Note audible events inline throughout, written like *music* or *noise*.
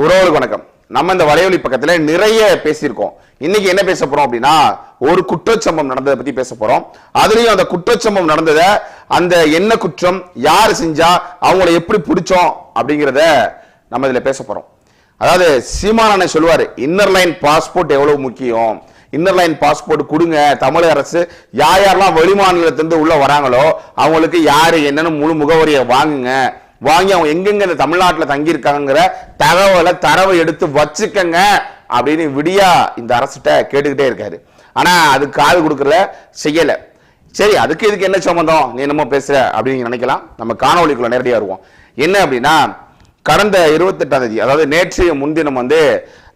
உறவுகளுக்கு வணக்கம். நம்ம இந்த வலையொலி பக்கத்தில் நிறைய பேசியிருக்கோம். இன்னைக்கு என்ன பேச போறோம் அப்படின்னா ஒரு குற்றச்சம்பவம் நடந்ததை பத்தி பேச போறோம். அதுலயும் அந்த குற்றச்சம்பவம் நடந்ததை அந்த என்ன குற்றம் யார் செஞ்சா அவங்கள எப்படி பிடிச்சோம் அப்படிங்கிறத நம்ம இதுல பேச போறோம். அதாவது சீமானனை சொல்லுவார் இன்னர் லைன் பாஸ்போர்ட் எவ்வளவு முக்கியம்? இன்னர் லைன் பாஸ்போர்ட் கொடுங்க. தமிழக அரசு யார் யாரெல்லாம் வெளிமாநிலத்திலிருந்து உள்ள வராங்களோ அவங்களுக்கு யார் என்னன்னு முழு முகவரியை வாங்குங்க. வாங்கி அவங்க எங்கெங்க இந்த தமிழ்நாட்டில் தங்கியிருக்காங்கிற தகவலை தரவை எடுத்து வச்சுக்கங்க அப்படின்னு விடியா இந்த அரசிட்ட கேட்டுக்கிட்டே இருக்காரு. ஆனால் அது காது கொடுக்குற செய்யலை. சரி அதுக்கு இதுக்கு என்ன சம்மந்தம் நீ என்னமோ பேசுகிற அப்படின்னு நினைக்கலாம். நம்ம காணொலிக்குள்ள நேரடியாக வருவோம். என்ன அப்படின்னா கடந்த இருபத்தெட்டாம் தேதி அதாவது நேற்றைய முன்தினம் வந்து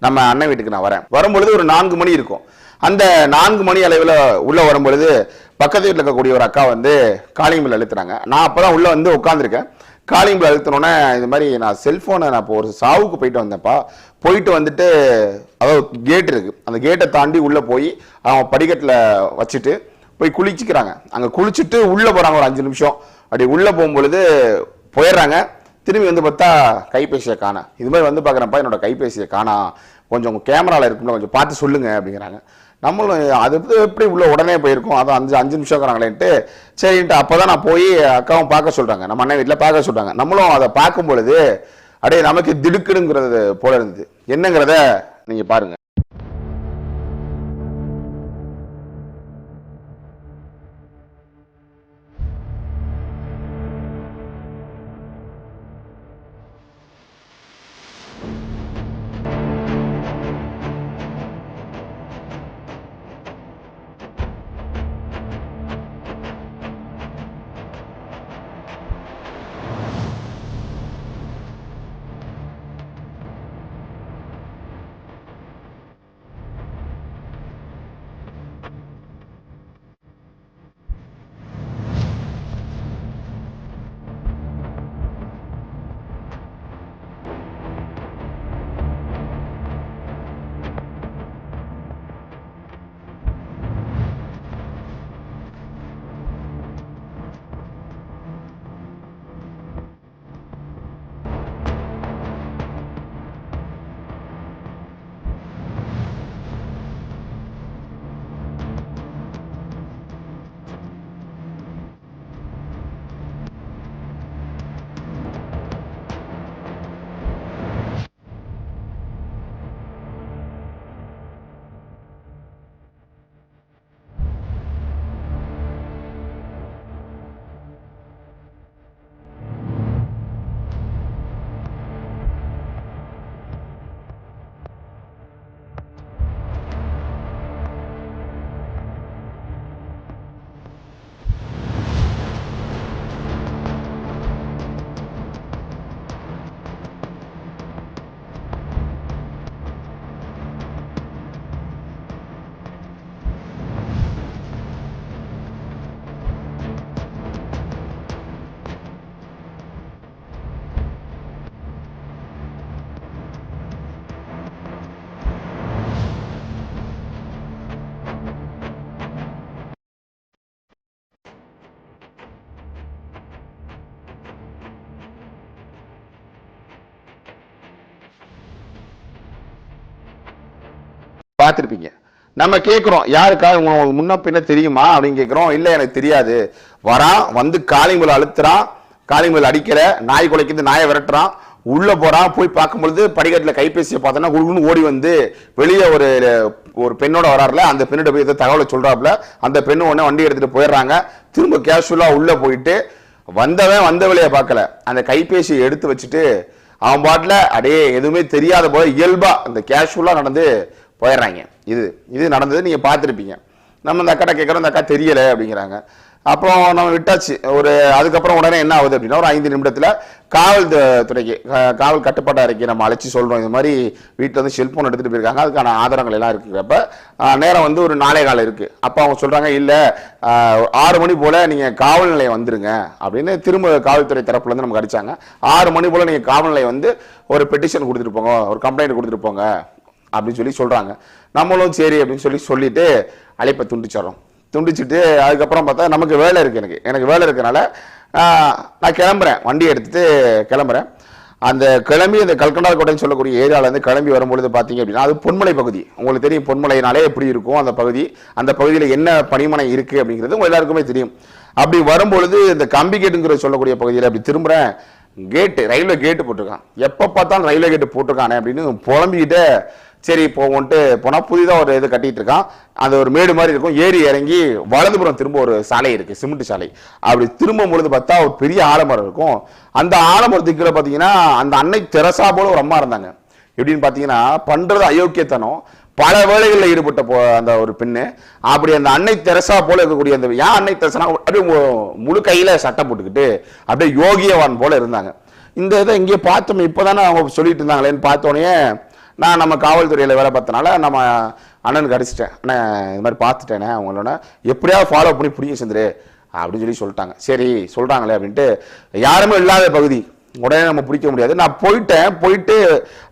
நம்ம அண்ணன் வீட்டுக்கு நான் வரேன். வரும்பொழுது ஒரு நான்கு மணி இருக்கும். அந்த நான்கு மணி அளவில் உள்ளே வரும்பொழுது பக்கத்து வீட்டில் இருக்கக்கூடிய ஒரு அக்கா வந்து காலிங் அழுத்துறாங்க. நான் அப்போ தான் உள்ளே வந்து உட்காந்துருக்கேன் காலிங் பில் அழுத்தினோன்னே இது மாதிரி நான் செல்ஃபோனை நான் இப்போ ஒரு சாவுக்கு போயிட்டு வந்தேன்ப்பா. போயிட்டு வந்துட்டு அதாவது கேட் இருக்கு. அந்த கேட்டை தாண்டி உள்ளே போய் அவங்க படிக்கட்டில் வச்சுட்டு போய் குளிச்சுக்கிறாங்க. அங்கே குளிச்சுட்டு உள்ளே போகிறாங்க ஒரு அஞ்சு நிமிஷம். அப்படி உள்ளே போகும்பொழுது போயிடுறாங்க. திரும்பி வந்து பார்த்தா கைபேசியை காணா. இது மாதிரி வந்து பார்க்குறப்பா என்னோட கைபேசியை காணா. கொஞ்சம் உங்கள் கேமராவில் இருக்கும்ல கொஞ்சம் பார்த்து சொல்லுங்க அப்படிங்கிறாங்க. நம்மளும் அது எப்படி- உள்ள உடனே போயிருக்கோம்? அது அஞ்சு அஞ்சு நிமிஷம் இருக்கிறாங்களேன்ட்டு சரின்ட்டு அப்போ தான் நான் போய் அக்காவும் பார்க்க சொல்கிறாங்க நம்ம அண்ணன் வீட்டில் பார்க்க சொல்கிறாங்க நம்மளும் அதை பார்க்கும் பொழுது அப்படியே நமக்கு திடுக்குடுங்கிறது போல இருந்தது. என்னங்கிறத நீங்கள் பாருங்க. பார்த்துருப்பீங்க நம்ம கேட்குறோம் யாருக்காவது உங்களுக்கு முன்ன பின்ன தெரியுமா? அப்படின்னு கேட்குறோம். இல்லை எனக்கு தெரியாது. வரான் வந்து காளிங்குல அழுத்துறான். காளிங்குல அடிக்கிற நாய் குலைக்குது நாயை விரட்டுறான். உள்ளே போகிறான் போய் பார்க்கும்பொழுது படிக்கட்டில் கைபேசியை பார்த்தோன்னா குழுன்னு ஓடி வந்து வெளியே ஒரு ஒரு பெண்ணோட வராருல. அந்த பெண்ணோட போய் ஏதோ தகவலை சொல்கிறாப்புல அந்த பெண்ணு உடனே வண்டி எடுத்துகிட்டு போயிடுறாங்க. திரும்ப கேஷுவலாக உள்ளே போயிட்டு வந்தவன் வந்த வழியை பார்க்கல. அந்த கைபேசியை எடுத்து வச்சுட்டு அவன் பாட்டில் அடே எதுவுமே தெரியாத போல இயல்பாக அந்த கேஷுவலாக நடந்து போயிடுறாங்க. இது இது நடந்தது நீங்கள் பார்த்துருப்பீங்க. நம்ம அந்த அக்காட்ட கேட்குறோம் இந்த அக்கா தெரியலை அப்படிங்கிறாங்க. அப்புறம் நம்ம விட்டாச்சு. ஒரு அதுக்கப்புறம் உடனே என்ன ஆகுது அப்படின்னா ஒரு ஐந்து நிமிடத்தில் காவல் துறைக்கு காவல் கட்டுப்பாட்டு அறிக்கை நம்ம அழைச்சி சொல்கிறோம் இது மாதிரி வீட்டில் வந்து செல்ஃபோன் எடுத்துகிட்டு போயிருக்காங்க. அதுக்கான ஆதாரங்கள் எல்லாம் இருக்கிறப்ப நேரம் வந்து ஒரு நாளை காலம் இருக்குது அப்போ அவங்க சொல்கிறாங்க இல்லை ஆறு மணி போல் நீங்கள் காவல் நிலையம் வந்துடுங்க அப்படின்னு திரும்ப காவல்துறை தரப்புலேருந்து நமக்கு அடிச்சாங்க ஆறு மணி போல் நீங்கள் காவல் நிலையம் வந்து ஒரு பெட்டிஷன் கொடுத்துட்டு போங்க ஒரு கம்ப்ளைண்ட் கொடுத்துட்டு போங்க. அப்படின்னு சொல்லி சொல்கிறாங்க நம்மளும் சரி அப்படின்னு சொல்லி சொல்லிவிட்டு அழைப்பை துண்டிச்சிடறோம். துண்டிச்சிட்டு அதுக்கப்புறம் பார்த்தா நமக்கு வேலை இருக்குது எனக்கு. எனக்கு வேலை இருக்கிறனால நான் கிளம்புறேன். வண்டி எடுத்துட்டு கிளம்புறேன். அந்த கிளம்பி அந்த கல்கண்டார் கோட்டைன்னு சொல்லக்கூடிய ஏரியால கிளம்பி வரும்பொழுது பார்த்தீங்க அப்படின்னா அது பொன்மலை பகுதி. உங்களுக்கு தெரியும் பொன்மலைனாலே எப்படி இருக்கும் அந்த பகுதி. அந்த பகுதியில் என்ன பனிமனை இருக்குது அப்படிங்கிறது உங்கள் எல்லாருக்குமே தெரியும். அப்படி வரும்பொழுது இந்த கம்பிகேட்டுங்கிற சொல்லக்கூடிய பகுதியில் அப்படி திரும்புகிறேன் கேட்டு ரயில்வே கேட்டு போட்டிருக்கான். எப்போ பார்த்தாலும் ரயில்வே கேட்டு போட்டிருக்கானே அப்படின்னு புலம்பிக்கிட்டே சரி போவோன்ட்டு போனால் புதிதாக ஒரு இது கட்டிகிட்டு இருக்கான் அது ஒரு மேடு மாதிரி இருக்கும். ஏறி இறங்கி வலதுபுறம் திரும்ப ஒரு சாலை இருக்குது சிமெண்ட் சாலை. அப்படி திரும்பும் பொழுது பார்த்தா ஒரு பெரிய ஆலமரம் இருக்கும். அந்த ஆலமரத்துக்கு கீழே பார்த்தீங்கன்னா அந்த அன்னை தெரசா போல ஒரு அம்மா இருந்தாங்க. எப்படின்னு பார்த்தீங்கன்னா பண்ணுறது அயோக்கியத்தனம். பல வேலைகளில் ஈடுபட்ட போ அந்த ஒரு பெண்ணு. அப்படி அந்த அன்னை தெரசா போல இருக்கக்கூடிய அந்த ஏன் அன்னை தெரசா அப்படியே முழு கையில் சட்டை போட்டுக்கிட்டு அப்படியே யோகியவான் போல இருந்தாங்க. இந்த இதை இங்கே பார்த்தோம் இப்போ தானே அவங்க சொல்லிட்டு இருந்தாங்களேன்னு பார்த்தோன்னே நான் நம்ம காவல்துறையில் வேலை பார்த்தனால நம்ம அண்ணனுக்கு அடிச்சிட்டேன். அண்ணன் இது மாதிரி பார்த்துட்டேனே அவங்களோட. எப்படியாவது ஃபாலோ பண்ணி பிடிக்க செஞ்சிரு அப்படின்னு சொல்லி சொல்லிட்டாங்க. சரி சொல்கிறாங்களே அப்படின்ட்டு யாருமே இல்லாத பகுதி. உடனே நம்ம பிடிக்க முடியாது. நான் போயிட்டேன் போயிட்டு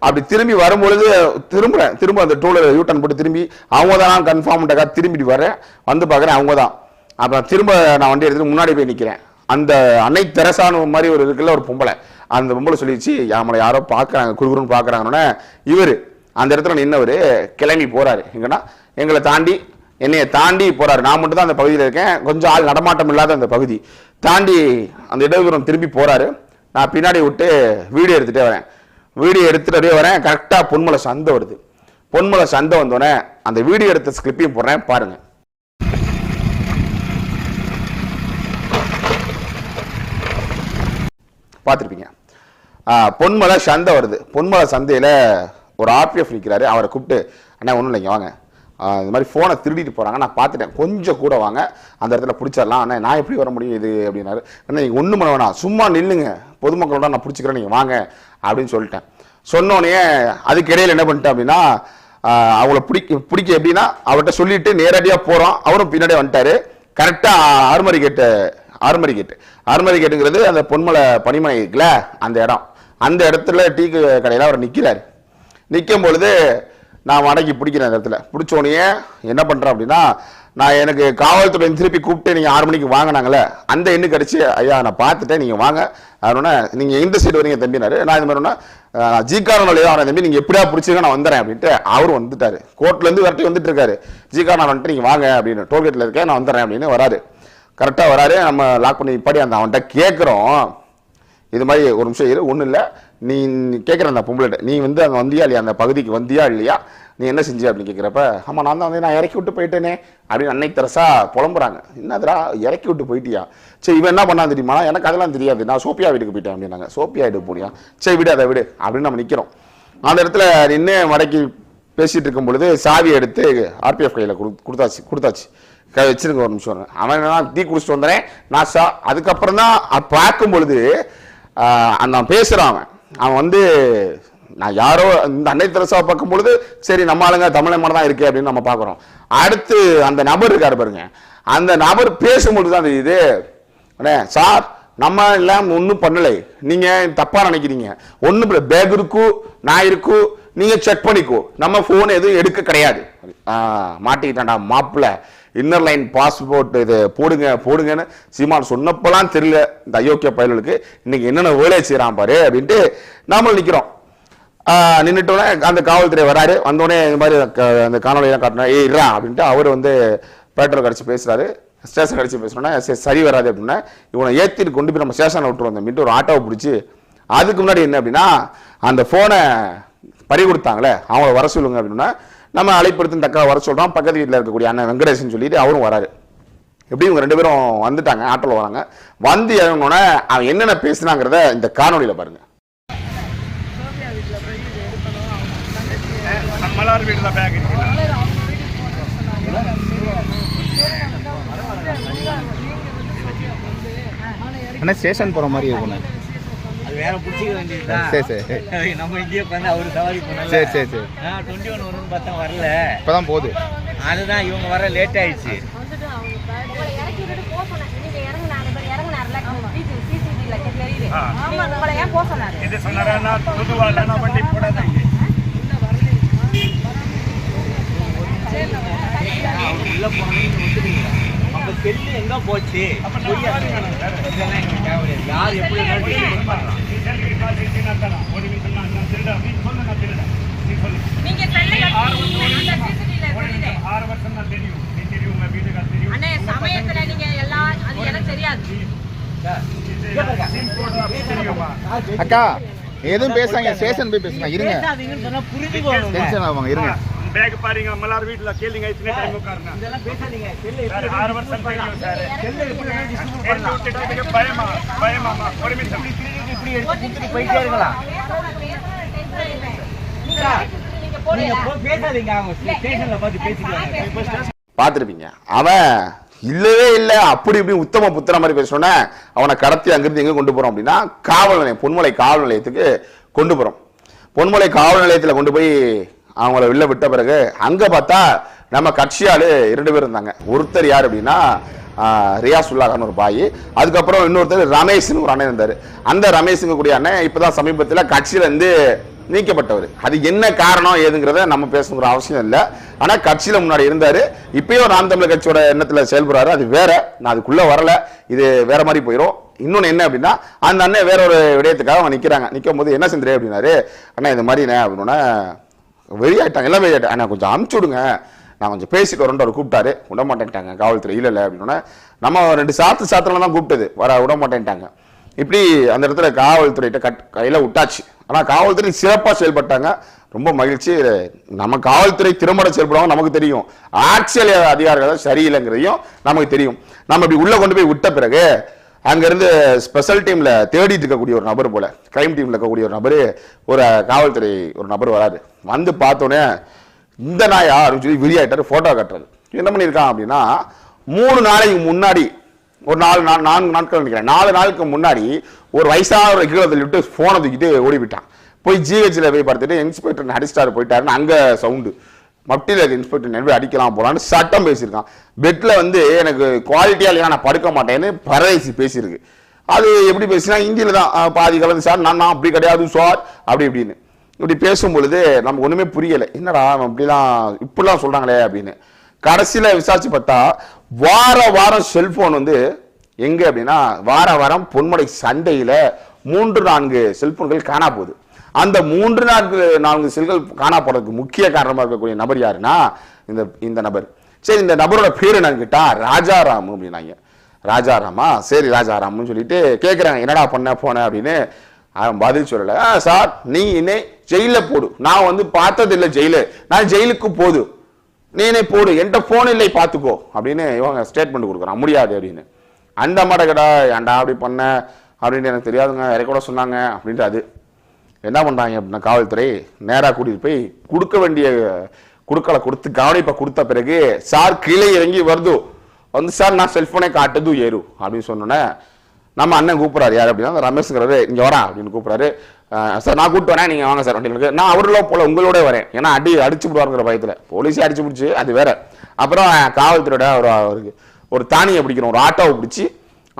அப்படி திரும்பி வரும்பொழுது திரும்புகிறேன் திரும்ப அந்த டூலர் யூட்டன் போட்டு திரும்பி அவங்க தான் கன்ஃபார்ம் திரும்பிட்டு வரேன் வந்து பார்க்குறேன் அவங்க தான் அப்புறம் திரும்ப நான் வண்டி எடுத்துட்டு முன்னாடி போய் நிற்கிறேன் அந்த அன்னை தெரசானு மாதிரி ஒரு இருக்குல்ல ஒரு பொம்பளை. அந்த பொம்பளை சொல்லிச்சு நம்மளை யாரோ பார்க்குறாங்க குறுகுறுன்னு பார்க்குறாங்கன்னொன்னே இவர் அந்த இடத்துல நின்னவர் கிளம்பி போகிறாரு எங்கன்னா எங்களை தாண்டி என்னையை தாண்டி போகிறாரு நான் மட்டும் தான் அந்த பகுதியில் இருக்கேன். கொஞ்சம் ஆள் நடமாட்டம் இல்லாத அந்த பகுதி. தாண்டி அந்த இடதுபுறம் திரும்பி போகிறாரு நான் பின்னாடி விட்டு வீடியோ எடுத்துகிட்டே வரேன். வீடியோ எடுத்துகிட்டு அப்படியே வரேன் கரெக்டாக பொன்மலை சந்தை வருது. பொன்மலை சந்தை வந்தோடனே அந்த வீடியோ எடுத்த ஸ்கிரிப்பையும் போடுறேன். பாருங்கள் பார்த்துருப்பீங்க. பொன்மலை சந்தை வருது. பொன்மலை சந்தையில் ஒரு ஆர்பிஎஃப் நிற்கிறாரு அவரை கூப்பிட்டு அண்ணா ஒன்றும் இல்லைங்க வாங்க. இந்த மாதிரி ஃபோனை திருடிட்டு போகிறாங்க நான் பார்த்துட்டேன். கொஞ்சம் கூட வாங்க. அந்த இடத்துல பிடிச்சிடலாம். அண்ணா நான் எப்படி வர முடியும் இது? அப்படின்னாரு. அண்ணா நீங்கள் ஒன்றும் பண்ண வேணாம். சும்மா நில்லுங்க. பொதுமக்களோட நான் பிடிச்சிக்கிறேன். நீங்கள் வாங்க. அப்படின்னு சொல்லிட்டேன். சொன்னோடனே அதுக்கு இடையில என்ன பண்ணிட்டேன் அப்படின்னா அவங்கள பிடிக்க பிடிக்க எப்படின்னா அவர்கிட்ட சொல்லிட்டு நேரடியாக போகிறோம் அவரும் பின்னாடியே வந்துட்டாரு. கரெக்டாக ஆர்மரி கேட்டு ஆர்மரி கேட்டு ஆறுமரி கேட்டுங்கிறது அந்த பொன்மலை பனிமனை இருக்குல்ல அந்த இடம். அந்த இடத்துல டீ கடையில் அவர் நிற்கிறார் நிற்கும் பொழுது நான் மடக்கி பிடிக்கிறேன் அந்த இடத்துல. பிடிச்ச என்ன பண்ணுறேன் அப்படின்னா நான் எனக்கு காவல்துறை திருப்பி கூப்பிட்டு நீங்கள் ஆறு மணிக்கு வாங்கினாங்களே அந்த எண்ணுக்கு அடிச்சு ஐயா நான் பார்த்துட்டேன் நீங்கள் வாங்க. அதனால நீங்கள் எந்த சைடு வரீங்க தம்பினாரு. நான் இது மாதிரி ஜிகாரன் வழியாக வரேன் தம்பி நீங்கள் எப்படியா பிடிச்சிங்க நான் வந்துடுறேன் அப்படின்ட்டு அவரும் வந்துட்டார். கோர்ட்லேருந்து வரட்டி வந்துட்டு இருக்காரு. ஜிகாரன் வந்துட்டு நீங்கள் வாங்க அப்படின்னு டோல்கேட்டில் இருக்கேன் நான் வந்துடுறேன் அப்படின்னு வராரு. கரெக்டாக வராரு. நம்ம லாக் பண்ணி இப்படி அந்த அவன்கிட்ட கேட்குறோம் இது மாதிரி ஒரு நிமிஷம் இரு ஒன்றும் இல்லை. நீ கேட்குற அந்த பொம்பளைட்ட நீ வந்து அங்கே வந்தியா இல்லையா? அந்த பகுதிக்கு வந்தியா இல்லையா? நீ என்ன செஞ்ச அப்படின்னு கேட்குறப்ப ஆமாம் நான் தான் வந்து நான் இறக்கி விட்டு போயிட்டேனே. அப்படின்னு அன்னை தெரசா புலம்புறாங்க. என்னதுடா இறக்கி விட்டு போயிட்டியா? சரி இவன் என்ன பண்ணா தெரியுமா? எனக்கு அதெல்லாம் தெரியாது. நான் சோப்பியா வீட்டுக்கு போயிட்டேன் அப்படின்னாங்க. சோப்பியா வீட்டுக்கு போனியா? சரி விடு அதை விடு அப்படின்னு நம்ம நிற்கிறோம் அந்த இடத்துல நின்று மடக்கி பேசிகிட்டு இருக்கும் பொழுது சாவியை எடுத்து ஆர்பிஎஃப் கையில் கொடு கொடுத்தாச்சு கொடுத்தாச்சு. கை வச்சிருங்க ஒரு நிமிஷம். அவன் என்ன டீ குடிச்சிட்டு வந்தேன் நான் சா அதுக்கப்புறம் தான் அது பார்க்கும் பொழுது அந்த அவன் அவன். அவன் வந்து நான் யாரோ இந்த அன்னை தெரசாவை பார்க்கும் பொழுது சரி நம்ம ஆளுங்க தமிழை மாதிரி தான் இருக்கு அப்படின்னு நம்ம பார்க்குறோம். அடுத்து அந்த நபர் இருக்காரு பாருங்க. அந்த நபர் பேசும்பொழுது தான் தெரியுது அண்ணே சார் நம்ம எல்லாம் ஒன்றும் பண்ணலை. நீங்கள் தப்பாக நினைக்கிறீங்க. ஒன்றும் பேக் இருக்கும் நான் இருக்கும் நீங்கள் செக் பண்ணிக்கோ. நம்ம ஃபோன் எதுவும் எடுக்க கிடையாது. மாட்டிக்கிட்டான்டா மாப்பிள்ள. இன்னர் லைன் பாஸ்போர்ட் இது போடுங்க போடுங்கன்னு சீமான் சொன்னப்பெல்லாம் தெரியல. இந்த அயோக்கிய பயல்களுக்கு இன்னைக்கு என்னென்ன வேலையை செய்கிறான் பாரு அப்படின்ட்டு நாமளும் நிற்கிறோம் நின்றுட்டோன்னே அந்த காவல்துறை வராரு. வந்தோடனே இந்த மாதிரி க- அந்த காணொலியெல்லாம் காட்டினா ஏ இறா அப்படின்ட்டு அவர் வந்து பேட்ரோல் கடிச்சு பேசுறாரு. ஸ்டேஷன் கடிச்சு பேசுனோன்னா சரி சரி வராது அப்படின்னா இவனை ஏற்றிட்டு கொண்டு போய் நம்ம ஸ்டேஷனில் விட்டுருவோம் அப்படின்ட்டு ஒரு ஆட்டோவை பிடிச்சி அதுக்கு முன்னாடி என்ன அப்படின்னா அந்த ஃபோனை பறி கொடுத்தாங்களே அவங்கள வர சொல்லுங்க அப்படின்னா நம்ம அழைப்படுத்தி தக்க வர சொல்றோம் பக்கத்து வீட்டில் இருக்கக்கூடிய அண்ணன் வெங்கடேசன் சொல்லிட்டு அவரும் வராரு. எப்படி இவங்க ரெண்டு பேரும் வந்துட்டாங்க ஆட்டோல வராங்க. வந்து இறங்கினோடனே அவன் என்னென்ன பேசுனாங்கிறத இந்த காணொளியில பாருங்க. மலர் பேக் அண்ணா ஸ்டேஷன் போகிற மாதிரி இருக்குண்ணே. அது வேற பிடிச்சிக்க வேண்டியதுதான். சரி சரி. *laughs* நம்ம இங்கேயே உட்காந்து அவரு சவாரி பண்ணல. சரி சரி சரி. டுவெண்ட்டி ஒன் வரும்னு பார்த்தா வரல. இப்போ தான் போகுது. அதுதான் இவங்க வர லேட் ஆயிடுச்சு. இது சொன்னாரா பொதுவா இல்லைன்னா வண்டி போடாதீங்க அவங்க உள்ள போனீங்கன்னு செல்லு எங்க போச்சு. யார் எப்படி ஆறு வருஷம் ஆறு வருஷம் தான் தெரியும் நீ தெரியும் உங்க தெரியும் அண்ணே சமயத்துல நீங்க எல்லாம் அது எனக்கு தெரியாது அக்கா எதுவும் பேசாங்க ஸ்டேஷன் போய் பேசுங்க இருங்க. டென்ஷன் ஆவாங்க இருங்க. பேக் பாருங்க எல்லாரும் வீட்ல கேளுங்க இத்தனை டைம் உட்காருங்க இதெல்லாம் பேசாதீங்க செல்ல சார் ஆறு வருஷம் பையன் சார் செல்ல பயமா ஒரு நிமிஷம் இப்படி எடுத்து கொடுத்துட்டு போயிட்டே இருக்கலாம் பார்த்துருப்பீங்க. அவன் இல்லவே இல்லை அப்படி இப்படி உத்தம புத்திர மாதிரி பேசணுன்னே அவனை கடத்தி அங்கிருந்து எங்க கொண்டு போறோம் அப்படின்னா காவல் நிலையம் பொன்மலை காவல் நிலையத்துக்கு கொண்டு போறோம். பொன்மலை காவல் நிலையத்தில் கொண்டு போய் அவங்கள வெளில விட்ட பிறகு அங்க பார்த்தா நம்ம கட்சியாளு இரண்டு பேர் இருந்தாங்க. ஒருத்தர் யார் அப்படின்னா ஆஹ், ரியாசுல்லாஹான்னு ஒரு பாய். அதுக்கப்புறம் இன்னொருத்தர் ரமேஷ்னு ஒரு அண்ணன் இருந்தார். அந்த ரமேஷுங்க கூடிய அண்ணன் இப்போ தான் சமீபத்தில் கட்சியிலேருந்து நீக்கப்பட்டவர். அது என்ன காரணம் ஏதுங்கிறத நம்ம பேசணுங்கிற அவசியம் இல்லை. ஆனால் கட்சியில் முன்னாடி இருந்தார். இப்பயும் நாம் தமிழர் கட்சியோட எண்ணத்தில் செயல்படுறாரு. அது வேற. நான் அதுக்குள்ளே வரல. இது வேற மாதிரி போயிடும் இன்னொன்று என்ன அப்படின்னா அந்த அண்ணன் வேற ஒரு விடயத்துக்காக அவன் நிற்கிறாங்க நிற்கும் போது என்ன செஞ்சிரு அப்படின்னாரு அண்ணா இந்த மாதிரி அப்படின்னா வெளியாயிட்டாங்க எல்லாம் வெளியாயிட்டாங்க அண்ணா கொஞ்சம் அமுச்சு விடுங்க. நான் கொஞ்சம் பேசிட்டு வரேன்ட்டு அவர் கூப்பிட்டாரு. விட மாட்டேன்ட்டாங்க. காவல்துறை இல்லை இல்லை அப்படின்னா நம்ம ரெண்டு சாத்து சாத்திரம் தான் கூப்பிட்டது. வர விட மாட்டேன்ட்டாங்க. இப்படி அந்த இடத்துல காவல்துறையிட்ட கட் கையில் விட்டாச்சு. ஆனால் காவல்துறை சிறப்பாக செயல்பட்டாங்க. ரொம்ப மகிழ்ச்சி. நம்ம காவல்துறை திறம்பட செயல்படுவாங்க நமக்கு தெரியும். ஆட்சியல் அதிகாரிகள் சரியில்லைங்கிறதையும் நமக்கு தெரியும். நம்ம இப்படி உள்ளே கொண்டு போய் விட்ட பிறகு அங்கேருந்து ஸ்பெஷல் டீமில் தேடிட்டு இருக்கக்கூடிய ஒரு நபர் போல் கிரைம் டீமில் இருக்கக்கூடிய ஒரு நபர் ஒரு காவல்துறை ஒரு நபர் வராது வந்து பார்த்தோன்னே இந்த நாயா அப்படின்னு சொல்லி விரியாயிட்டார் ஃபோட்டோ கட்டுறது. என்ன பண்ணியிருக்கான் அப்படின்னா மூணு நாளைக்கு முன்னாடி ஒரு நாலு நாள் நான்கு நாட்கள் நினைக்கிறேன். நாலு நாளுக்கு முன்னாடி ஒரு வயசான ஒரு கீழே தள்ளிவிட்டு ஃபோனை தூக்கிட்டு ஓடி போயிட்டான் போய் ஜிஹெச்சில் போய் பார்த்துட்டு இன்ஸ்பெக்டர் அடிஸ்டார் போயிட்டாருன்னு அங்கே சவுண்டு மப்டியில் இருக்க இன்ஸ்பெக்டர் நெருப்பி அடிக்கலாம் போலான்னு சட்டம் பேசியிருக்கான். பெட்டில் வந்து எனக்கு குவாலிட்டியாக இல்லையா நான் படுக்க மாட்டேன்னு பரதேசி பேசியிருக்கு. அது எப்படி பேசினா இந்தியில் தான் பாதி கலந்து சார் நான் நான் அப்படி கிடையாது சார் அப்படி இப்படின்னு. இப்படி பேசும் பொழுது நமக்கு ஒன்றுமே புரியலை. என்னடா அவன் இப்படிலாம் இப்படிலாம் சொல்கிறாங்களே அப்படின்னு. கடைசியில் விசாரிச்சு பார்த்தா வார வாரம் செல்ஃபோன் வந்து எங்கே அப்படின்னா வார வாரம் பொன்முடை சண்டையில் மூன்று நான்கு செல்ஃபோன்கள் காணா போகுது. அந்த மூன்று நான்கு நான்கு செல்கள் காணா போகிறதுக்கு முக்கிய காரணமாக இருக்கக்கூடிய நபர் யாருன்னா இந்த இந்த நபர். சரி இந்த நபரோட பேர் என்னன்னு கேட்டால் ராஜாராம் அப்படின்னாங்க. ராஜாராமா? சரி ராஜாராம்னு சொல்லிட்டு கேட்குறாங்க என்னடா பண்ண போனேன் அப்படின்னு அவன் பதில் சொல்லல. "ஆ, சார் நீ என்னை ஜெயில போடு. நான் வந்து பார்த்ததில்லை ஜெயிலு. நான் ஜெயிலுக்கு போது. நீ என்னை போடு. என்கிட்ட போன் இல்லை பார்த்துக்கோ. அப்படின்னு இவங்க ஸ்டேட்மெண்ட் கொடுக்குறான். முடியாது அப்படின்னு. அந்த மடகடா ஏன்டா அப்படி பண்ண? அப்படின்னு எனக்கு தெரியாதுங்க. இறக்க கூட சொன்னாங்க. அப்படின்ட்டு அது என்ன பண்ணுறாங்க அப்படின்னா காவல்துறை நேராக கூட்டிட்டு போய் கொடுக்க வேண்டிய குடுக்கலை கொடுத்து கவனிப்பை கொடுத்த பிறகு சார் கீழே இறங்கி வருது. வந்து சார் நான் செல்போனே காட்டுது ஏறு. அப்படின்னு சொன்னோன்னே நம்ம அண்ணன் கூப்பிட்றாரு. யார் அப்படின்னா அந்த ரமேஷ்ங்கிறாரு இங்க வரா அப்படின்னு கூப்பிட்றாரு. சார் நான் கூப்பிட்டு வரேன். நீங்கள் வாங்க சார். வண்டிகளுக்கு நான் அவர்களோ போல உங்களோட வரேன். ஏன்னா அடி அடிச்சு விடுவாருங்கிற பயத்தில். போலீஸே அடிச்சு பிடிச்சி அது வேற. அப்புறம் காவல்துறையோட ஒரு அவருக்கு ஒரு தானியை பிடிக்கிறோம். ஒரு ஆட்டோவை பிடிச்சி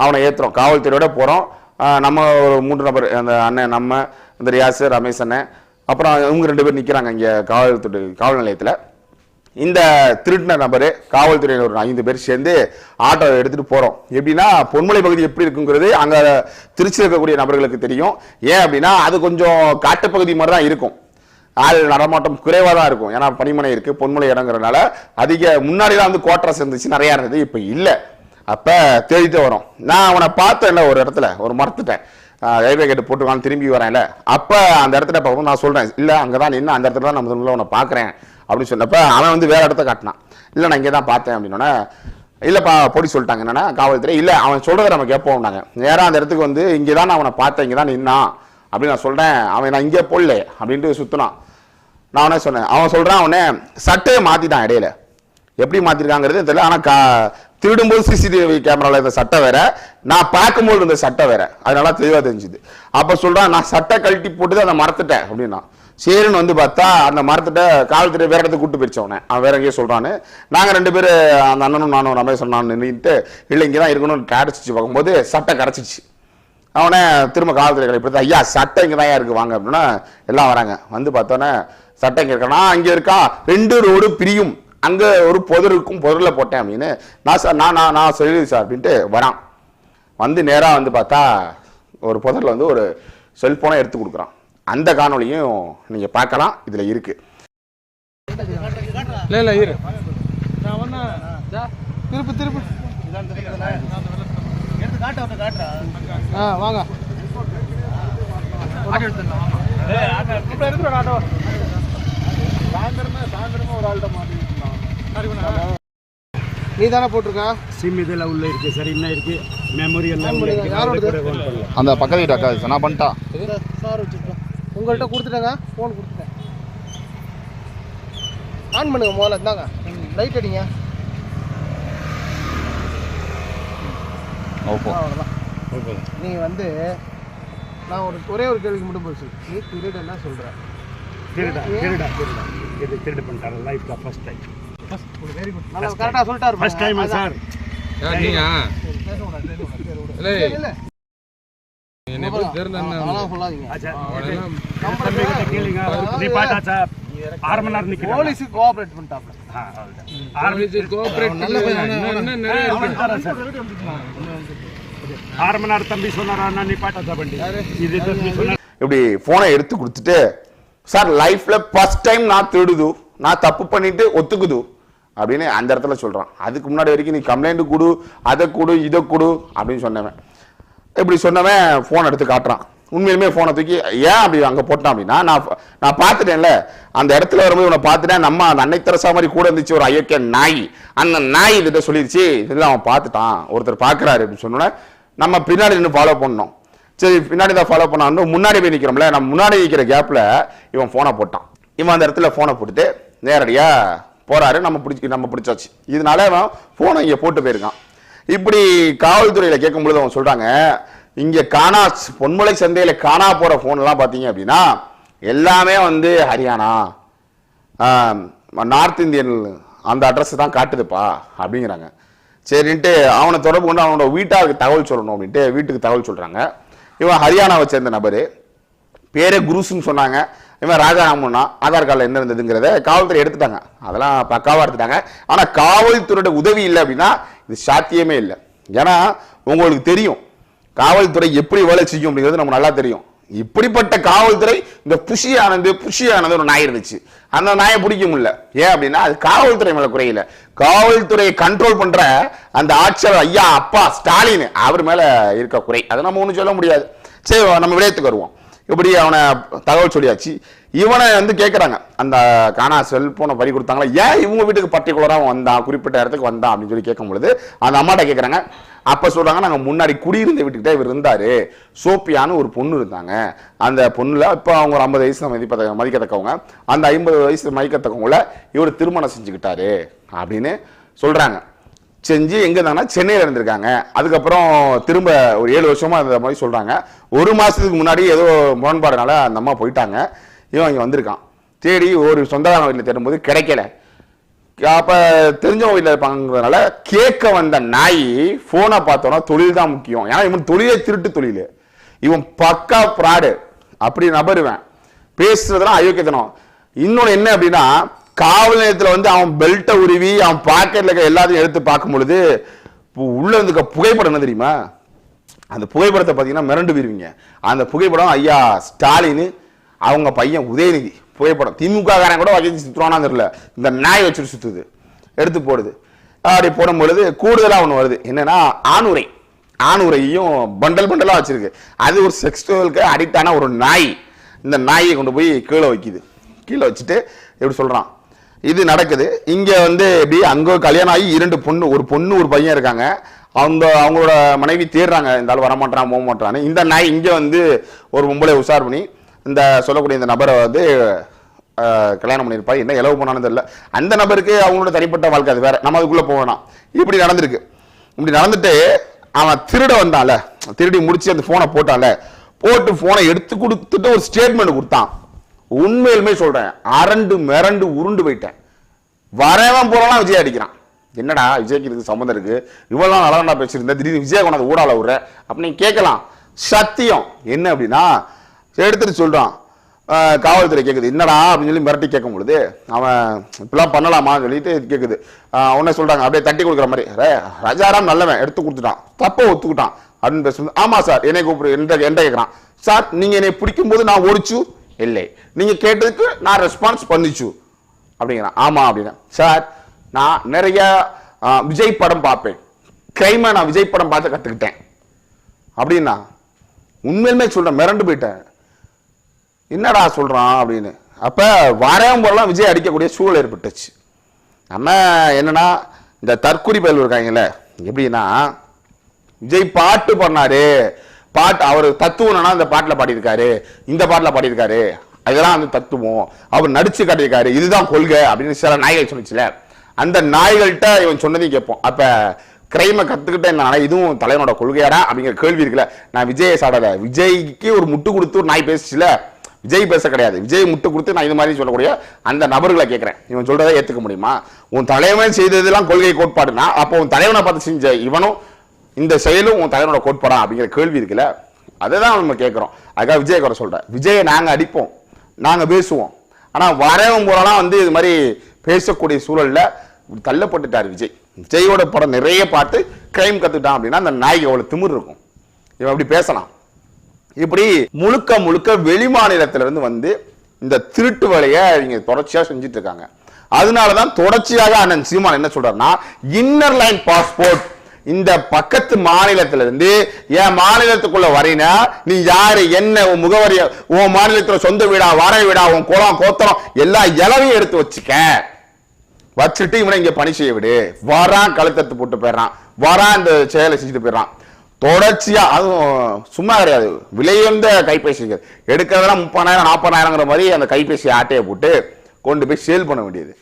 அவனை ஏற்றுறோம் காவல்துறையோட போகிறோம் நம்ம ஒரு மூன்று நபர் அந்த அண்ணன் நம்ம இந்த ரியாஸ் ரமேஷ் அண்ணன் அப்புறம் இவங்க ரெண்டு பேர் நிற்கிறாங்க இங்கே காவல்துறை காவல் நிலையத்தில். இந்த திருடின நபரு காவல்துறையினர் ஒரு ஐந்து பேர் சேர்ந்து ஆட்டோ எடுத்துட்டு போறோம். எப்படின்னா பொன்மலை பகுதி எப்படி இருக்குங்கிறது அங்க திருச்சி இருக்கக்கூடிய நபர்களுக்கு தெரியும். ஏன் அப்படின்னா அது கொஞ்சம் காட்டுப்பகுதி மாதிரி தான் இருக்கும். ஆள் நடமாட்டம் குறைவாக தான் இருக்கும். ஏன்னா பனிமனை இருக்கு பொன்மலை இடங்கிறனால அதிக முன்னாடிலாம் வந்து கோட்டரஸ் இருந்துச்சு நிறைய இருந்தது இப்போ இல்லை. அப்ப தேடிட்டு வரோம். நான் அவனை பார்த்தேன்ல ஒரு இடத்துல ஒரு மரத்துட்டேன் ரயில்வே கேட்டு போட்டுருக்கான்னு திரும்பி வரேன்ல. அப்ப அந்த இடத்துல பார்க்கும்போது நான் சொல்றேன் இல்ல அங்கதான் நின்று அந்த இடத்துல தான் நம்ம முதல்ல உன்னை பார்க்குறேன். அப்படின்னு சொன்னப்போ அவன் வந்து வேற இடத்த காட்டினான். இல்லை நான் இங்கே தான் பார்த்தேன் அப்படின்னோடனே இல்லைப்பா பொடி சொல்லிட்டாங்க. என்னன்னா காவல்துறை இல்லை அவன் சொல்கிறத நம்ம கேட்போம் நேராக அந்த இடத்துக்கு வந்து இங்கே தான் நான் அவனை பார்த்தேன் இங்கே தான் நின்னான் அப்படின்னு நான் சொல்கிறேன் அவன் நான் இங்கே போடல அப்படின்ட்டு சுற்றினான் நான் அவனே சொன்னேன் அவன் சொல்கிறான் அவனே சட்டையை மாற்றிட்டான் இடையில. எப்படி மாற்றிருக்காங்கிறது தெரியல. ஆனால் கா திருடும்போது சிசிடிவி கேமராவில் இருந்த சட்டை வேற நான் பார்க்கும்போது இருந்த சட்டை வேற. அதனால தெளிவாக தெரிஞ்சுது. அப்போ சொல்கிறான் நான் சட்டை கழட்டி போட்டு அதை மறந்துட்டேன் அப்படின்னா சரின்னு வந்து பார்த்தா அந்த மரத்துட்ட காவல்துறை வேற இடத்துக்கு கூட்டு போயிடுச்சவனே அவன். வேற எங்கேயோ சொல்றான்னு. நாங்கள் ரெண்டு பேர் அந்த அண்ணனும் நானும் ரமேஷ் நான் நின்றுட்டு இல்லை இங்கே தான் இருக்கணும்னு கடைச்சிச்சு பார்க்கும்போது சட்டை கரைச்சிச்சு. அவனே திரும்ப காவல்துறை கலைப்படுத்த ஐயா சட்டை இங்கே தான் இருக்கு. வாங்க. அப்படின்னா எல்லாம் வராங்க. வந்து பார்த்தோன்னே சட்டை இங்கே இருக்கானா அங்கே இருக்கா. ரெண்டு ரோடு பிரியும். அங்கே ஒரு பொதர் இருக்கும் புதரில் போட்டேன். அப்படின்னு நான் சார் நான் நான் நான் சொல்லி சார். அப்படின்ட்டு வரான். வந்து நேராக வந்து பார்த்தா ஒரு புதரில் வந்து ஒரு செல்ஃபோனை எடுத்து கொடுக்குறான். அந்த காணொளியும் நீங்க பார்க்கலாம். இதுல இருக்கு. இல்ல இல்ல இரு. நான் வந்தா திருப்பு திருப்பு. ஆ வாங்க. நீ தானே போட்டிருக்கா? சிம் இதெல்லாம் உள்ள இருக்கு சார் இன்னும் இருக்கு. மெமரி எல்லாம். அந்த பக்கத்து வீட்டு அக்கா நான் பண்ணிட்டா சார் வச்சுருக்கேன் உங்கள்கிட்ட கொடுத்துட்டேங்க ஃபோன் கொடுத்துட்டேன். ஆன் பண்ணுங்க முதல்ல இந்தாங்க. லைட் அடிங்க. ஓப்போ. அவ்வளோதான் நீங்கள் வந்து நான் ஒரு ஒரே ஒரு கேள்விக்கு மட்டும் போச்சு நீ திருடன்னா சொல்கிறேன் திருடா திருடா திருடா. இது திருடு பண்ணிட்டாரு? லைஃப் தான் ஃபர்ஸ்ட் டைம் வெரி குட் நல்லா கரெக்டாக சொல்லிட்டாரு ஃபர்ஸ்ட் டைம் சார் அதெல்லாம் சொல்லாதீங்க தம்பி கிட்ட கேளுங்க நீ பாட்டா சார் ஆறு மணி நேரம் நிக்கிறேன் போலீஸுக்கு கோஆப்ரேட் பண்ணிட்டாப்ல. ஆறு மணி நேரம். தம்பி சொன்னாரா நீ பாட்டா சார் பண்ணி இது தம்பி சொன்னார்? இப்படி போனை எடுத்து கொடுத்துட்டு சார் லைஃப்ல ஃபர்ஸ்ட் டைம் நான் திருடுது. நான் தப்பு பண்ணிட்டு ஒத்துக்குது. அப்படின்னு அந்த இடத்துல சொல்றான். அதுக்கு முன்னாடி வரைக்கும் நீ கம்ப்ளைண்ட் கொடு அதை கொடு இதை கொடு அப்படின்னு சொன்னவன். இப்படி சொன்னவன் ஃபோன் எடுத்து காட்டுறான். உண்மையிலுமே ஃபோனை தூக்கி ஏன் அப்படி அங்கே போட்டான் அப்படின்னா நான் நான் பார்த்துட்டேன்ல. அந்த இடத்துல வரும்போது உன்னை பார்த்துட்டேன். நம்ம அந்த அன்னை தெரசா மாதிரி கூட இருந்துச்சு ஒரு ஐயோக்கிய நாய். அந்த நாய் இதுகிட்ட சொல்லிடுச்சு இதெல்லாம் அவன் பார்த்துட்டான். ஒருத்தர் பார்க்குறாரு அப்படின்னு சொன்னோன்னே நம்ம பின்னாடி நின்று ஃபாலோ பண்ணோம். சரி பின்னாடி தான் ஃபாலோ பண்ணான்னு முன்னாடி போய் நிற்கிறோம்ல நம்ம முன்னாடி நிற்கிற கேப்பில் இவன் ஃபோனை போட்டான். இவன் அந்த இடத்துல ஃபோனை போட்டுட்டு நேரடியாக போகிறாரு நம்ம பிடிச்சி நம்ம பிடிச்சாச்சு. இதனால அவன் ஃபோனை இங்கே போட்டு போயிருக்கான். இப்படி காவல்துறையில் கேட்கும் பொழுது அவங்க சொல்கிறாங்க இங்கே காணா பொன்மலை சந்தையில் காணா போகிற ஃபோன்லாம் எல்லாம் அப்படின்னா எல்லாமே வந்து ஹரியானா நார்த் இந்தியன் அந்த அட்ரஸ் தான் காட்டுதுப்பா அப்படிங்கிறாங்க. சரின்ட்டு அவனை தொடர்பு கொண்டு அவனோட வீட்டாருக்கு தகவல் சொல்லணும் அப்படின்ட்டு வீட்டுக்கு தகவல் சொல்கிறாங்க இவன் ஹரியானாவை சேர்ந்த நபரு. பேரே குருசுன்னு சொன்னாங்க. இவன் ராஜாராமன்னா ஆதார் கார்டில் என்ன இருந்ததுங்கிறத காவல்துறை எடுத்துட்டாங்க. அதெல்லாம் பக்காவாக எடுத்துட்டாங்க. ஆனால் காவல்துறையோட உதவி இல்லை அப்படின்னா இது சாத்தியமே இல்லை. ஏன்னா உங்களுக்கு தெரியும் காவல்துறை எப்படி வேலை செய்யும் அப்படிங்கிறது நம்ம நல்லா தெரியும். இப்படிப்பட்ட காவல்துறை இந்த புஷி ஆனந்து புஷி ஆனந்து ஒரு நாய் இருந்துச்சு. அந்த நாயை பிடிக்க முடியல. ஏன் அப்படின்னா அது காவல்துறை மேல குறையில காவல்துறையை கண்ட்ரோல் பண்ற அந்த ஆட்சியர் ஐயா அப்பா ஸ்டாலின் அவர் மேல இருக்க குறை. அதை நம்ம ஒன்றும் சொல்ல முடியாது. சரி நம்ம விடயத்துக்கு வருவோம். இப்படி அவனை தகவல் சொல்லியாச்சு. இவனை வந்து கேட்குறாங்க அந்த காணா செல்போனை பறி கொடுத்தாங்களா? ஏன் இவங்க வீட்டுக்கு பர்டிகுலராக அவன் வந்தான்? குறிப்பிட்ட இடத்துக்கு வந்தான் அப்படின்னு சொல்லி கேட்கும் பொழுது அந்த அம்மாட்ட கேட்குறாங்க அப்போ சொல்கிறாங்க நாங்கள் முன்னாடி குடியிருந்த வீட்டுக்கிட்ட இவர் இருந்தார். சோப்பியான்னு ஒரு பொண்ணு இருந்தாங்க. அந்த பொண்ணுல இப்போ அவங்க ஒரு ஐம்பது வயசு மதிப்ப மதிக்கத்தக்கவங்க. அந்த ஐம்பது வயசு மதிக்கத்தக்கவங்கள இவர் திருமணம் செஞ்சுக்கிட்டாரு. அப்படின்னு சொல்கிறாங்க செஞ்சு எங்கே இருந்தாங்கன்னா சென்னையில் இருந்திருக்காங்க. அதுக்கப்புறம் திரும்ப ஒரு ஏழு வருஷமாக இருந்த மாதிரி சொல்கிறாங்க ஒரு மாதத்துக்கு முன்னாடி ஏதோ முரண்பாடுனால அந்த அம்மா போயிட்டாங்க. இவன் இங்கே வந்திருக்கான். தேடி ஒரு சொந்தக்காரன் வீட்டில் தேடும்போது கிடைக்கல. அப்போ தெரிஞ்சவங்க வீட்டில் இருப்பாங்கிறதுனால கேட்க வந்த நாய் ஃபோனை பார்த்தோன்னா தொழில் தான் முக்கியம். ஏன்னா இவன் தொழிலே திருட்டு தொழில். இவன் பக்கா ஃப்ராடு அப்படி நபருவேன் பேசுறதுலாம் அயோக்கியத்தனம். இன்னொன்று என்ன அப்படின்னா காவல் நிலையத்தில் வந்து அவன் பெல்ட்டை உருவி அவன் பாக்கெட்ல இருக்க எல்லாத்தையும் எடுத்து பார்க்கும் பொழுது பு- உள்ள இருந்துக்க புகைப்படம் என்ன தெரியுமா? அந்த புகைப்படத்தை பார்த்தீங்கன்னா மிரண்டு போயிருவீங்க. அந்த புகைப்படம் ஐயா ஸ்டாலின் அவங்க பையன் உதயநிதி புகைப்படம். திமுக காரன் கூட வச்சு சுற்றுவானா தெரியல. இந்த நாய் வச்சுட்டு சுற்றுது எடுத்து போடுது. அப்படி போடும் பொழுது கூடுதலாக ஒன்று வருது. என்னன்னா ஆணுரை. ஆணுரையும் பண்டல் பண்டலாக வச்சிருக்கு. அது ஒரு செக்ஸ்டுவலுக்கு அடிக்டான ஒரு நாய். இந்த நாயை கொண்டு போய் கீழே வைக்குது. கீழே வச்சுட்டு எப்படி சொல்கிறான் இது நடக்குது. இங்கே வந்து எப்படி அங்கே கல்யாணம் ஆகி இரண்டு பொண்ணு ஒரு பொண்ணு ஒரு பையன் இருக்காங்க. அவங்க அவங்களோட மனைவி தேடுறாங்க இந்த ஆள் வரமாட்டான் போக மாட்டான்னு இந்த நாய் இங்கே வந்து ஒரு பொம்பளை உஷார் பண்ணி இந்த சொல்லக்கூடிய இந்த நபரை வந்து கல்யாணம் பண்ணியிருப்பா என்ன இலவு பண்ணான்னு தெரியல. அந்த நபருக்கு அவங்களோட தனிப்பட்ட வாழ்க்கை அது வேற. நம்ம அதுக்குள்ளே போகணும் இப்படி நடந்திருக்கு. இப்படி நடந்துட்டு அவன் திருட வந்தான்ல. திருடி முடிச்சு அந்த ஃபோனை போட்டான்ல. போட்டு ஃபோனை எடுத்து கொடுத்துட்டு ஒரு ஸ்டேட்மெண்ட் கொடுத்தான். உண்மையிலுமே சொல்றேன் அரண்டு மிரண்டு உருண்டு போயிட்டேன். வரவன் போறலாம் விஜய் அடிக்கிறான். என்னடா விஜய்க்கு இதுக்கு சம்மந்தம் இருக்கு? இவ்வளவு நல்லா பேசியிருந்தேன் திடீர்னு விஜய் கொண்டாந்து ஊடால விடுற அப்ப கேட்கலாம். சத்தியம். என்ன அப்படின்னா எடுத்துட்டு சொல்றான். காவல்துறை கேக்குது. என்னடா அப்படின்னு சொல்லி மிரட்டி கேட்கும் பொழுது அவன் இப்படிலாம் பண்ணலாமான்னு சொல்லிட்டு கேக்குது. உடனே சொல்றாங்க அப்படியே தட்டி கொடுக்குற மாதிரி. "ரே, ராஜாராம் நல்லவன் எடுத்து கொடுத்துட்டான். தப்ப ஒத்துக்கிட்டான் அப்படின்னு பேசும்போது ஆமா சார் என்னை கூப்பிடு என்ற என்ற கேட்குறான் சார் நீங்க என்னை பிடிக்கும் போது நான் ஓடிச்சு இல்லை. நீங்கள் கேட்டதுக்கு நான் ரெஸ்பான்ஸ் பண்ணிச்சு. அப்படிங்கிறான். ஆமாம் அப்படின்னா. சார் நான் நிறைய விஜய் படம் பார்ப்பேன். கிரைமை நான் விஜய் படம் பார்த்து கற்றுக்கிட்டேன் அப்படின்னா உண்மையிலுமே சொல்கிறேன் மிரண்டு போயிட்டேன். என்னடா சொல்கிறான் அப்படின்னு. அப்போ வரையும் போலாம் விஜய் அடிக்கக்கூடிய சூழல் ஏற்பட்டுச்சு. நம்ம என்னன்னா இந்த தற்குறி பயில் இருக்காங்கல்ல எப்படின்னா விஜய் பாட்டு பண்ணாரு. பாட்டு அவர் தத்துவம்னா அந்த பாட்டில் பாடியிருக்காரு. இந்த பாட்டில் பாடியிருக்காரு. அதெல்லாம் அந்த தத்துவம். அவர் நடிச்சு காட்டியிருக்காரு. இதுதான் கொள்கை அப்படின்னு சில நாய்கள் சொன்னிச்சுல அந்த நாய்கள்கிட்ட இவன் சொன்னதையும் கேட்போம். அப்போ கிரைமை கற்றுக்கிட்டேன் நான் இதுவும் தலைவனோட கொள்கையாடா அப்படிங்கிற கேள்வி இருக்குல்ல. நான் விஜயை சாடல. விஜய்க்கு ஒரு முட்டு கொடுத்து ஒரு நாய் பேசிச்சுல. விஜய் பேச கிடையாது. விஜய் முட்டு கொடுத்து நான் இது மாதிரி சொல்லக்கூடிய அந்த நபர்களை கேட்குறேன். இவன் சொல்கிறத ஏற்றுக்க முடியுமா? உன் தலைவன் செய்ததெல்லாம் கொள்கை கோட்பாடுனா அப்போ உன் தலைவனை பார்த்து செஞ்ச இவனும் இந்த செயலும் உன் தலைவனோட கோட்பாடா அப்படிங்கிற கேள்வி இருக்குல்ல? அதை தான் நம்ம கேட்குறோம். அதுக்காக விஜய் குறை சொல்கிறேன் விஜயை நாங்கள் அடிப்போம். நாங்கள் பேசுவோம். ஆனால் வரவும் போறலாம் வந்து இது மாதிரி பேசக்கூடிய சூழல்ல தள்ளப்பட்டுட்டார் விஜய். விஜயோட படம் நிறைய பார்த்து கிரைம் கற்றுக்கிட்டான் அப்படின்னா அந்த நாய்க்கு அவ்வளோ திமிர் இருக்கும். இவன் அப்படி பேசலாம். இப்படி முழுக்க முழுக்க வெளி வந்து இந்த திருட்டு வேலையை இவங்க தொடர்ச்சியாக செஞ்சுட்டு இருக்காங்க. அதனால தான் தொடர்ச்சியாக அண்ணன் சீமான் என்ன சொல்றாருன்னா இன்னர் லைன் பாஸ்போர்ட் இந்த பக்கத்து மாநிலத்துல இருந்து என் மாநிலத்துக்குள்ள வரைனா நீ யாரு என்ன உன் முகவரிய உன் மாநிலத்துல சொந்த வீடா வர வீடா உன் குளம் கோத்தரம் எல்லா இளவையும் எடுத்து வச்சுக்க. வச்சுட்டு இவனை இங்க பணி செய்ய விடு. வரான் கழுத்தத்து போட்டு போயிடுறான். வரான் இந்த செயலை செஞ்சுட்டு போயிடுறான். தொடர்ச்சியா அதுவும் சும்மா கிடையாது. விலையுந்த கைபேசி எடுக்கிறதெல்லாம் முப்பதாயிரம் நாற்பதாயிரங்கிற மாதிரி அந்த கைபேசி ஆட்டையை போட்டு கொண்டு போய் சேல் பண்ண வேண்டியது.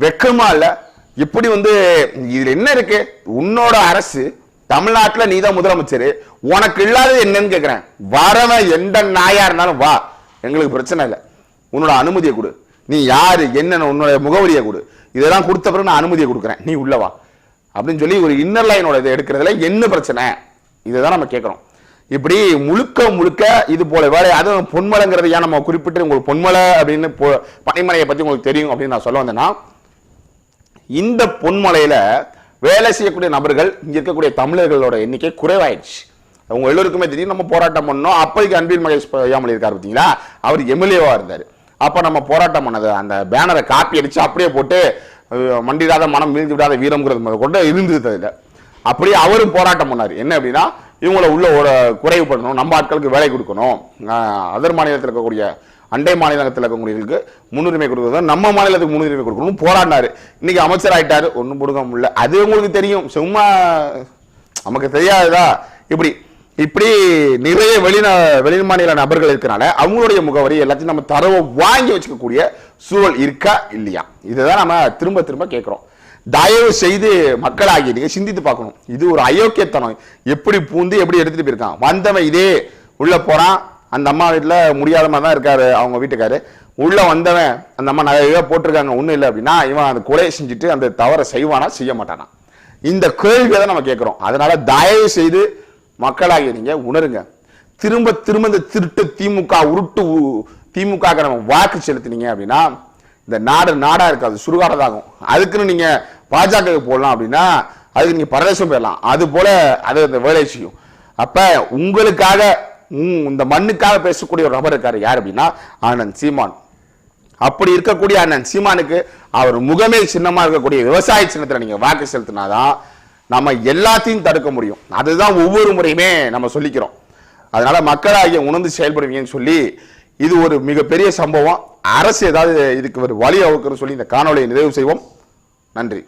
வெக்கமா இல்லை. இப்படி வந்து இதுல என்ன இருக்கு? உன்னோட அரசு தமிழ்நாட்டுல நீதான் முதலமைச்சர். உனக்கு இல்லாதது என்னன்னு கேக்குறேன். வரவன் எந்த நாயா இருந்தாலும் வா. எங்களுக்கு பிரச்சனை இல்லை. உன்னோட அனுமதியை கொடு. நீ யாரு என்னன்னு உன்னோட முகவரியை கொடு. இதெல்லாம் கொடுத்த பிறகு நான் அனுமதியை கொடுக்குறேன். நீ உள்ள வா. அப்படின்னு சொல்லி ஒரு இன்னர் லைனோட இதை எடுக்கிறதுல என்ன பிரச்சனை? இதை தான் நம்ம கேட்குறோம் இப்படி முழுக்க முழுக்க இது போல வேலை அதுவும் பொன்மலைங்கிறது ஏன் நம்ம குறிப்பிட்டு உங்களுக்கு பொன்மலை அப்படின்னு பனைமலையை பற்றி உங்களுக்கு தெரியும் அப்படின்னு நான் சொல்ல வந்தேன்னா இந்த பொன்மலையில் வேலை செய்யக்கூடிய நபர்கள் இங்கே இருக்கக்கூடிய தமிழர்களோட எண்ணிக்கை குறைவாயிடுச்சு. அவங்க எல்லோருக்குமே தெரியும் நம்ம போராட்டம் பண்ணோம். அப்போதைக்கு அன்பில் மகேஷ் பொய்யாமல் இருக்கார் பார்த்தீங்களா? அவர் எம்எல்ஏவாக இருந்தார். அப்போ நம்ம போராட்டம் பண்ணது அந்த பேனரை காப்பி அடித்து அப்படியே போட்டு மண்டிடாத மனம் விழுந்து விடாத வீரம்ங்கிறது முதல் கொண்டு இருந்தது அதுல. அப்படியே அவரும் போராட்டம் பண்ணார். என்ன அப்படின்னா இவங்களை உள்ள ஒரு குறைவு பண்ணணும் நம்ம ஆட்களுக்கு வேலை கொடுக்கணும். அதர் மாநிலத்தில் இருக்கக்கூடிய அண்டை மாநிலத்தில் இருக்கக்கூடியவர்களுக்கு முன்னுரிமை கொடுக்குறது. நம்ம மாநிலத்துக்கு முன்னுரிமை கொடுக்கணும் போராடினாரு. இன்னைக்கு அமைச்சர் ஆயிட்டாரு. ஒன்றும் கொடுக்க முடியல. அது உங்களுக்கு தெரியும். சும்மா நமக்கு தெரியாததா? இப்படி இப்படி நிறைய வெளிநா வெளி மாநில நபர்கள் இருக்கிறனால அவங்களுடைய முகவரி எல்லாத்தையும் நம்ம தரவை வாங்கி வச்சுக்கக்கூடிய சூழல் இருக்கா இல்லையா? இதுதான் நம்ம திரும்ப திரும்ப கேட்குறோம். தயவு செய்து மக்களாகி நீங்கள் சிந்தித்து பார்க்கணும். இது ஒரு அயோக்கியத்தனம். எப்படி பூந்து எப்படி எடுத்துகிட்டு போயிருக்கான்? வந்தவன் இதே. உள்ளே போகிறான் அந்த அம்மா வீட்டில் முடியாத மாதிரி தான் இருக்காரு அவங்க வீட்டுக்காரு. உள்ளே வந்தவன் அந்த அம்மா நிறைய போட்டிருக்காங்க ஒன்றும் இல்லை அப்படின்னா இவன் அந்த கொலையை செஞ்சுட்டு அந்த தவறை செய்வானா செய்ய மாட்டானா? இந்த கேள்வியை தான் நம்ம கேட்குறோம். அதனால தயவு செய்து மக்களாகிய நீங்கள் உணருங்க. திரும்ப திரும்ப இந்த திருட்டு திமுக உருட்டு உ- திமுக நம்ம வாக்கு செலுத்தினீங்க அப்படின்னா இந்த நாடு நாடாக இருக்காது சுடுகாடதாகும். அதுக்குன்னு நீங்கள் பாஜக போடலாம் அப்படின்னா அதுக்கு நீங்கள் பரதேசம் போயிடலாம். அது போல் அது அந்த வேலை செய்யும். அப்போ உங்களுக்காக இந்த மண்ணுக்காக பேசக்கூடிய ஒரு நபர் இருக்காரு. யார் அப்படின்னா ஆனந்த் சீமான். அப்படி இருக்கக்கூடிய அண்ணன் சீமானுக்கு அவர் முகமே சின்னமா இருக்கக்கூடிய விவசாய சின்னத்தில் நீங்க வாக்கு செலுத்தினாதான் நம்ம எல்லாத்தையும் தடுக்க முடியும். அதுதான் ஒவ்வொரு முறையுமே நம்ம சொல்லிக்கிறோம். அதனால மக்களாகிய உணர்ந்து செயல்படுவீங்கன்னு சொல்லி இது ஒரு மிகப்பெரிய சம்பவம். அரசு ஏதாவது இதுக்கு ஒரு வழி அவுக்குன்னு சொல்லி இந்த காணொலியை நிறைவு செய்வோம். நன்றி.